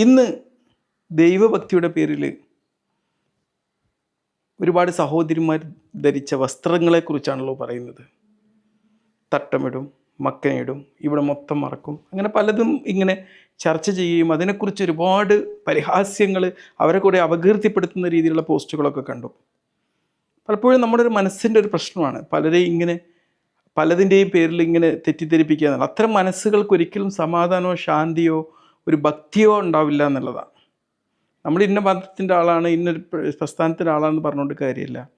ഇന്ന് ദൈവഭക്തിയുടെ പേരിൽ ഒരുപാട് സഹോദരിമാർ ധരിച്ച വസ്ത്രങ്ങളെക്കുറിച്ചാണല്ലോ പറയുന്നത്. തട്ടമിടും മക്കനയിടും ഇവിടെ മൊത്തം മറക്കും. അങ്ങനെ പലതും ഇങ്ങനെ ചർച്ച ചെയ്യുകയും അതിനെക്കുറിച്ച് ഒരുപാട് പരിഹാസ്യങ്ങൾ അവരെ കൂടെ അപകീർത്തിപ്പെടുത്തുന്ന രീതിയിലുള്ള പോസ്റ്റുകളൊക്കെ കണ്ടു. പലപ്പോഴും നമ്മുടെ ഒരു മനസ്സിന്റെ ഒരു പ്രശ്നമാണ്. പലരെയും ഇങ്ങനെ പലതിന്റെയും പേരിൽ ഇങ്ങനെ തെറ്റിദ്ധരിപ്പിക്കുക എന്നുള്ളത്. അത്തരം മനസ്സുകൾക്ക് ഒരിക്കലും സമാധാനമോ ശാന്തിയോ ഒരു ഭക്തിയോ ഉണ്ടാവില്ല എന്നുള്ളതാണ്. നമ്മൾ ഇന്ന മതത്തിന്റെ ആളാണ് ഇന്നൊരു പ്ര- പ്രസ്ഥാനത്തിന്റെ ആളാണെന്ന് പറഞ്ഞുകൊണ്ട് കാര്യമില്ല.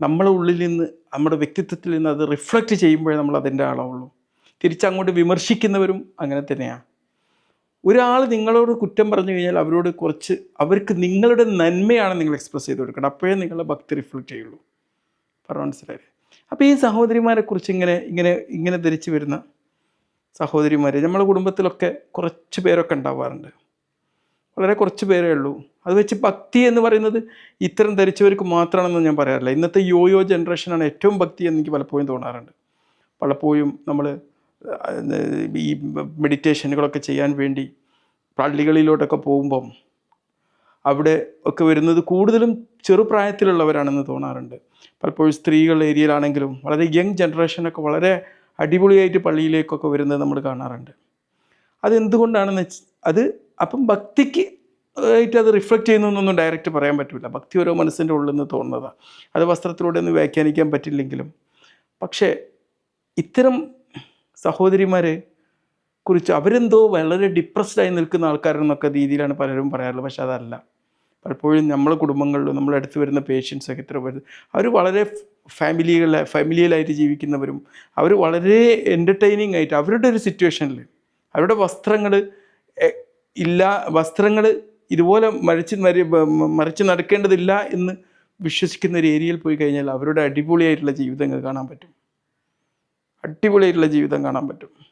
നമ്മളെ ഉള്ളിൽ നിന്ന് നമ്മുടെ വ്യക്തിത്വത്തിൽ നിന്ന് അത് റിഫ്ലക്റ്റ് ചെയ്യുമ്പോഴേ നമ്മൾ അതിന്റെ ആളാവുള്ളൂ. തിരിച്ചങ്ങോട്ട് വിമർശിക്കുന്നവരും അങ്ങനെ തന്നെയാണ്. ഒരാൾ നിങ്ങളോട് കുറ്റം പറഞ്ഞു കഴിഞ്ഞാൽ അവരോട് കുറച്ച് അവർക്ക് നിങ്ങളുടെ നന്മയാണ് നിങ്ങൾ എക്സ്പ്രസ് ചെയ്ത് കൊടുക്കണം. അപ്പോഴേ നിങ്ങളുടെ ഭക്തി റിഫ്ലക്റ്റ് ചെയ്യുള്ളൂ. പറഞ്ഞു മനസ്സിലായി അപ്പോൾ ഈ സഹോദരിമാരെക്കുറിച്ച് ഇങ്ങനെ ഇങ്ങനെ ഇങ്ങനെ ധരിച്ചു വരുന്ന സഹോദരിമാർ നമ്മളെ കുടുംബത്തിലൊക്കെ കുറച്ച് പേരൊക്കെ ഉണ്ടാവാറുണ്ട്. വളരെ കുറച്ച് പേരേ ഉള്ളൂ. അത് വെച്ച് ഭക്തി എന്ന് പറയുന്നത് ഇത്തരം ധരിച്ചവർക്ക് മാത്രമാണെന്ന് ഞാൻ പറയാറില്ല. ഇന്നത്തെ യോയോ ജനറേഷനാണ് ഏറ്റവും ഭക്തി എന്ന് എനിക്ക് പലപ്പോഴും തോന്നാറുണ്ട്. പലപ്പോഴും നമ്മൾ ഈ മെഡിറ്റേഷനുകളൊക്കെ ചെയ്യാൻ വേണ്ടി പള്ളികളിലോട്ടൊക്കെ പോകുമ്പം അവിടെ ഒക്കെ വരുന്നത് കൂടുതലും ചെറുപ്രായത്തിലുള്ളവരാണെന്ന് തോന്നാറുണ്ട്. പലപ്പോഴും സ്ത്രീകളുടെ ഏരിയയിലാണെങ്കിലും വളരെ യങ് ജനറേഷനൊക്കെ വളരെ അടിപൊളിയായിട്ട് പള്ളിയിലേക്കൊക്കെ വരുന്നത് നമ്മൾ കാണാറുണ്ട്. അതെന്തുകൊണ്ടാണെന്ന് വെച്ച് അത് അപ്പം ഭക്തിക്ക് ആയിട്ട് അത് റിഫ്ലക്റ്റ് ചെയ്യുന്നൊന്നും ഡയറക്റ്റ് പറയാൻ പറ്റില്ല ഭക്തി ഓരോ മനസ്സിന്റെ ഉള്ളിൽ നിന്ന് തോന്നുന്നതാണ് അത് വസ്ത്രത്തിലൂടെ ഒന്ന് വ്യാഖ്യാനിക്കാൻ പറ്റില്ലെങ്കിലും. പക്ഷേ ഇത്തരം സഹോദരിമാരെ കുറിച്ച് അവരെന്തോ വളരെ ഡിപ്രസ്ഡായി നിൽക്കുന്ന ആൾക്കാരെന്നൊക്കെ രീതിയിലാണ് പലരും പറയാറുള്ളത്. പക്ഷെ അതല്ല. പലപ്പോഴും നമ്മളെ കുടുംബങ്ങളിലും നമ്മളെ അടുത്ത് വരുന്ന പേഷ്യൻസ് ഒക്കെ ഇത്ര വരുന്നത് അവർ വളരെ ഫാമിലികളെ ഫാമിലിയിലായിട്ട് ജീവിക്കുന്നവരും അവർ വളരെ എന്റർടൈനിങ് ആയിട്ട് അവരുടെ ഒരു സിറ്റുവേഷനിൽ അവരുടെ വസ്ത്രങ്ങൾ ഇല്ല വസ്ത്രങ്ങൾ ഇതുപോലെ മരിച്ച് മരി മറിച്ച് നടക്കേണ്ടതില്ല എന്ന് വിശ്വസിക്കുന്ന ഒരു ഏരിയയിൽ പോയി കഴിഞ്ഞാൽ അവരുടെ അടിപൊളിയായിട്ടുള്ള ജീവിതങ്ങൾ കാണാൻ പറ്റും. അടിപൊളിയായിട്ടുള്ള ജീവിതം കാണാൻ പറ്റും.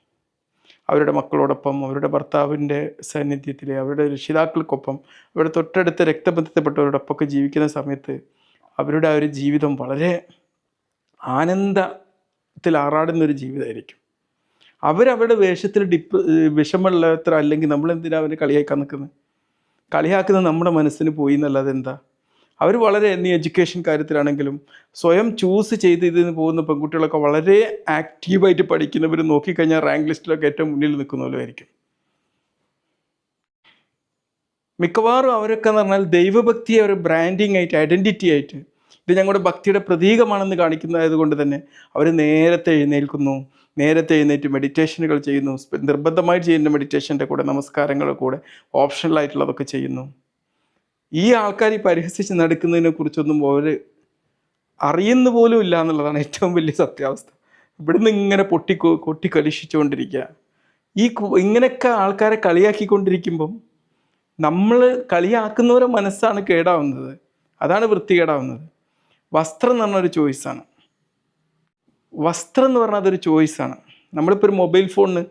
അവരുടെ മക്കളോടൊപ്പം അവരുടെ ഭർത്താവിന്റെ സാന്നിധ്യത്തിൽ അവരുടെ രക്ഷിതാക്കൾക്കൊപ്പം അവരുടെ തൊട്ടടുത്ത രക്തബന്ധത്തിൽപ്പെട്ടവരോടൊപ്പമൊക്കെ ജീവിക്കുന്ന സമയത്ത് അവരുടെ ആ ഒരു ജീവിതം വളരെ ആനന്ദത്തിൽ ആറാടുന്ന ഒരു ജീവിതമായിരിക്കും. അവരവരുടെ വേഷത്തിൽ ഡിപ്പ് വിഷമുള്ളത്ര അല്ലെങ്കിൽ നമ്മൾ എന്തിനാ അവരെ കളിയാക്കാൻ നിൽക്കുന്നത്? കളിയാക്കുന്നത് നമ്മുടെ മനസ്സിന് പോയി എന്നല്ലാതെ എന്താ? അവർ വളരെ എന്നീ എഡ്യൂക്കേഷൻ കാര്യത്തിലാണെങ്കിലും സ്വയം ചൂസ് ചെയ്ത് ഇതിൽ നിന്ന് പോകുന്ന പെൺകുട്ടികളൊക്കെ വളരെ ആക്റ്റീവായിട്ട് പഠിക്കുന്നവർ നോക്കിക്കഴിഞ്ഞാൽ റാങ്ക് ലിസ്റ്റിലൊക്കെ ഏറ്റവും മുന്നിൽ നിൽക്കുന്നവരുമായിരിക്കും മിക്കവാറും അവരൊക്കെ എന്ന് പറഞ്ഞാൽ ദൈവഭക്തിയെ ഒരു ബ്രാൻഡിങ് ആയിട്ട് ഐഡന്റിറ്റി ആയിട്ട് ഇത് ഞങ്ങളുടെ ഭക്തിയുടെ പ്രതീകമാണെന്ന് കാണിക്കുന്നതായത് കൊണ്ട് തന്നെ അവർ നേരത്തെ എഴുന്നേൽക്കുന്നു നേരത്തെ എഴുന്നേറ്റ് മെഡിറ്റേഷനുകൾ ചെയ്യുന്നു നിർബന്ധമായി ചെയ്യുന്ന മെഡിറ്റേഷന്റെ കൂടെ നമസ്കാരങ്ങളുടെ കൂടെ ഓപ്ഷണലായിട്ടുള്ളതൊക്കെ ചെയ്യുന്നു. ഈ ആൾക്കാർ ഈ പരിഹസിച്ച് നടക്കുന്നതിനെ കുറിച്ചൊന്നും അവർ അറിയുന്ന പോലും ഇല്ല എന്നുള്ളതാണ് ഏറ്റവും വലിയ സത്യാവസ്ഥ. ഇവിടുന്ന് ഇങ്ങനെ പൊട്ടി കൊട്ടി കലുഷിച്ചുകൊണ്ടിരിക്കുക. ഈ ഇങ്ങനെയൊക്കെ ആൾക്കാരെ കളിയാക്കിക്കൊണ്ടിരിക്കുമ്പം നമ്മൾ കളിയാക്കുന്നവരെ മനസ്സാണ് കേടാവുന്നത്. അതാണ് വൃത്തികേടാവുന്നത്. വസ്ത്രം എന്ന് പറഞ്ഞൊരു ചോയ്സാണ്. വസ്ത്രം എന്ന് പറഞ്ഞാൽ അതൊരു ചോയ്സാണ്. നമ്മളിപ്പോൾ ഒരു മൊബൈൽ ഫോണിന്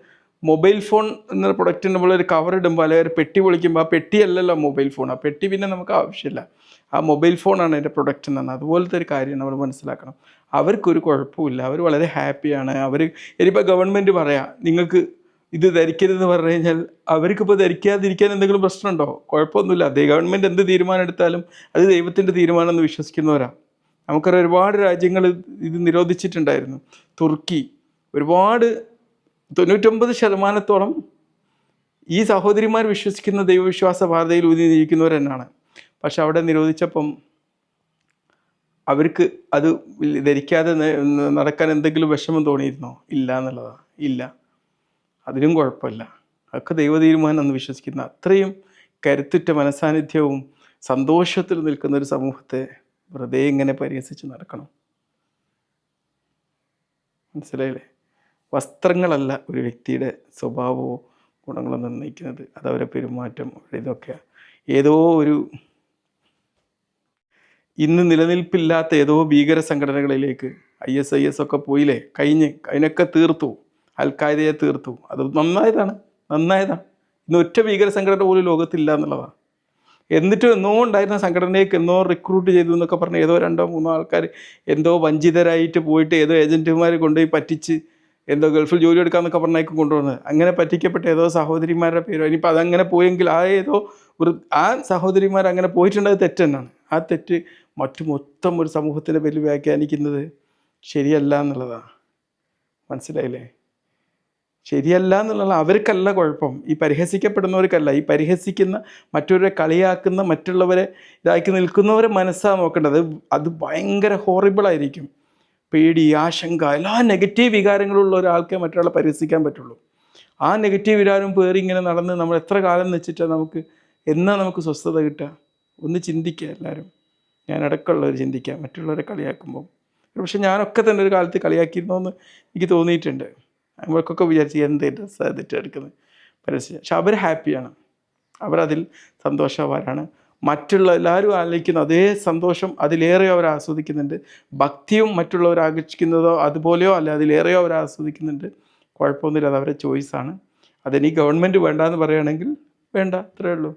മൊബൈൽ ഫോൺ എന്ന പ്രൊഡക്റ്റ് നമ്മളൊരു കവർ ഇടുമ്പോൾ അല്ലെങ്കിൽ ഒരു പെട്ടി വിളിക്കുമ്പോൾ ആ പെട്ടിയല്ലല്ലോ മൊബൈൽ ഫോൺ. ആ പെട്ടി പിന്നെ നമുക്ക് ആവശ്യമില്ല. ആ മൊബൈൽ ഫോണാണ് എന്റെ പ്രൊഡക്റ്റ് എന്നാണ് അതുപോലത്തെ ഒരു കാര്യം നമ്മൾ മനസ്സിലാക്കണം. അവർക്കൊരു കുഴപ്പമില്ല അവർ വളരെ ഹാപ്പിയാണ് അവർ ഇനിയിപ്പോൾ ഗവൺമെന്റ് പറയാം നിങ്ങൾക്ക് ഇത് ധരിക്കരുതെന്ന് പറഞ്ഞു കഴിഞ്ഞാൽ അവർക്കിപ്പോൾ ധരിക്കാതിരിക്കാൻ എന്തെങ്കിലും പ്രശ്നമുണ്ടോ? കുഴപ്പമൊന്നുമില്ല. അതേ ഗവൺമെന്റ് എന്ത് തീരുമാനം എടുത്താലും അത് ദൈവത്തിന്റെ തീരുമാനം എന്ന് വിശ്വസിക്കുന്നവരാണ് നമുക്കറിയാം ഒരുപാട് രാജ്യങ്ങൾ ഇത് നിരോധിച്ചിട്ടുണ്ടായിരുന്നു. തുർക്കി ഒരുപാട് തൊണ്ണൂറ്റൊമ്പത് ശതമാനത്തോളം ഈ സഹോദരിമാർ വിശ്വസിക്കുന്ന ദൈവവിശ്വാസ പാതയിൽ ഊന്നിയിരിക്കുന്നവർ തന്നെയാണ്. പക്ഷെ അവിടെ നിരോധിച്ചപ്പം അവർക്ക് അത് ധരിക്കാതെ നടക്കാൻ എന്തെങ്കിലും വിഷമം തോന്നിയിരുന്നോ? ഇല്ല എന്നുള്ളതാണ് ഇല്ല. അതിനും കുഴപ്പമില്ല. അതൊക്കെ ദൈവ തീരുമാനം എന്ന് വിശ്വസിക്കുന്ന അത്രയും കരുത്തുറ്റ മനസാന്നിധ്യവും സന്തോഷത്തിൽ നിൽക്കുന്ന ഒരു സമൂഹത്തെ വെറുതെ ഇങ്ങനെ പരിഹസിച്ച് നടക്കണം. മനസ്സിലായില്ലേ? വസ്ത്രങ്ങളല്ല ഒരു വ്യക്തിയുടെ സ്വഭാവമോ ഗുണങ്ങളോ നിർണയിക്കുന്നത്. അത് അവരെ പെരുമാറ്റം ഇതൊക്കെയാണ് ഇതൊക്കെ. ഏതോ ഒരു ഇന്ന് നിലനിൽപ്പില്ലാത്ത ഏതോ ഭീകര സംഘടനകളിലേക്ക് ഐ എസ് ഐ എസ് ഒക്കെ പോയില്ലേ? കഴിഞ്ഞ് അതിനൊക്കെ തീർത്തു. അൽഖായ്ദയെ തീർത്തു. അത് നന്നായതാണ്. നന്നായതാണ്. ഇന്ന് ഒറ്റ ഭീകര സംഘടന പോലും ലോകത്തില്ല എന്നുള്ളതാണ് എന്നിട്ടും എന്നോ ഉണ്ടായിരുന്ന സംഘടനയ്ക്ക് എന്നോ റിക്രൂട്ട് ചെയ്തു എന്നൊക്കെ പറഞ്ഞ് ഏതോ രണ്ടോ മൂന്നോ ആൾക്കാർ എന്തോ വഞ്ചിതരായിട്ട് പോയിട്ട് ഏതോ ഏജന്റുമാർ കൊണ്ടുപോയി പറ്റിച്ച് എന്തോ ഗൾഫിൽ ജോലി എടുക്കാമെന്നൊക്കെ പറഞ്ഞേക്കും കൊണ്ടുവന്നത്. അങ്ങനെ പറ്റിക്കപ്പെട്ട ഏതോ സഹോദരിമാരുടെ പേരോ ഇനിയിപ്പോൾ അതങ്ങനെ പോയെങ്കിൽ ആ ഏതോ ഒരു ആ സഹോദരിമാർ അങ്ങനെ പോയിട്ടുണ്ടത് തെറ്റ് തന്നെയാണ് ആ തെറ്റ് മറ്റു മൊത്തം ഒരു സമൂഹത്തിന്റെ പേരിൽ വ്യാഖ്യാനിക്കുന്നത് ശരിയല്ല എന്നുള്ളതാണ് മനസ്സിലായില്ലേ? ശരിയല്ല എന്നുള്ള അവർക്കല്ല കുഴപ്പം. ഈ പരിഹസിക്കപ്പെടുന്നവർക്കല്ല. ഈ പരിഹസിക്കുന്ന മറ്റൊരു കളിയാക്കുന്ന മറ്റുള്ളവരെ ഇതാക്കി നിൽക്കുന്നവരെ മനസ്സാണ് നോക്കേണ്ടത്. അത് ഭയങ്കര ഹോറിബിളായിരിക്കും പേടി ആശങ്ക എല്ലാ നെഗറ്റീവ് വികാരങ്ങളുള്ള ഒരാൾക്കേ മറ്റൊരാളെ പരിഹസിക്കാൻ പറ്റുള്ളൂ. ആ നെഗറ്റീവ് വികാരം പേറി ഇങ്ങനെ നടന്ന് നമ്മൾ എത്ര കാലം വെച്ചിട്ടാണ് നമുക്ക് എന്നാ നമുക്ക് സ്വസ്ഥത കിട്ടുക? ഒന്ന് ചിന്തിക്കുക എല്ലാവരും. ഞാൻ അടക്കമുള്ളവർ ചിന്തിക്കുക മറ്റുള്ളവരെ കളിയാക്കുമ്പോൾ. പക്ഷെ ഞാനൊക്കെ തന്നെ ഒരു കാലത്ത് കളിയാക്കിയിരുന്നോന്ന് എനിക്ക് തോന്നിയിട്ടുണ്ട്. നമ്മൾക്കൊക്കെ വിചാരിച്ച് എന്ത് ഡ്രസ്സ് അതിട്ട് എടുക്കുന്നത് പരസ്യം. പക്ഷെ അവർ ഹാപ്പിയാണ് അവരതിൽ സന്തോഷവാനാണ്. മറ്റുള്ള എല്ലാവരും ആലോചിക്കുന്ന അതേ സന്തോഷം അതിലേറെ അവർ ആസ്വദിക്കുന്നുണ്ട്. ഭക്തിയും മറ്റുള്ളവർ ആകർഷിക്കുന്നതോ അതുപോലെയോ അല്ല അതിലേറെയോ അവർ ആസ്വദിക്കുന്നുണ്ട്. കുഴപ്പമൊന്നുമില്ല അത് അവരുടെ ചോയ്സാണ് അതിനി ഗവൺമെന്റ് വേണ്ട എന്ന് പറയുകയാണെങ്കിൽ വേണ്ട അത്രേ ഉള്ളൂ.